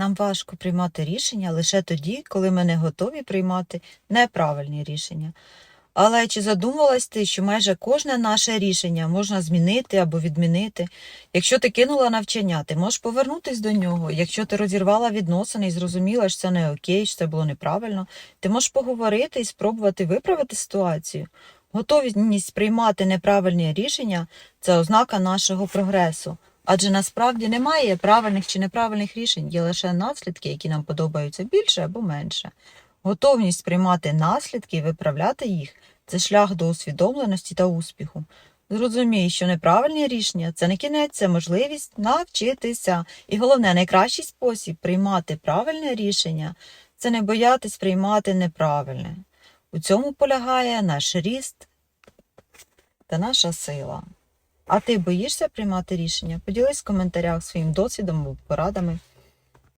Нам важко приймати рішення лише тоді, коли ми не готові приймати неправильні рішення. Але чи задумувалась ти, що майже кожне наше рішення можна змінити або відмінити? Якщо ти кинула навчання, ти можеш повернутись до нього. Якщо ти розірвала відносини і зрозуміла, що це не окей, що це було неправильно, ти можеш поговорити і спробувати виправити ситуацію. Готовність приймати неправильні рішення це ознака нашого прогресу. Адже насправді немає правильних чи неправильних рішень, є лише наслідки, які нам подобаються більше або менше. Готовність приймати наслідки і виправляти їх це шлях до усвідомленості та успіху. Зрозумій, що неправильні рішення це не кінець, це можливість навчитися. І головне, найкращий спосіб приймати правильне рішення це не боятись приймати неправильне. У цьому полягає наш ріст та наша сила. А ти боїшся приймати рішення? Поділись в коментарях своїм досвідом або порадами.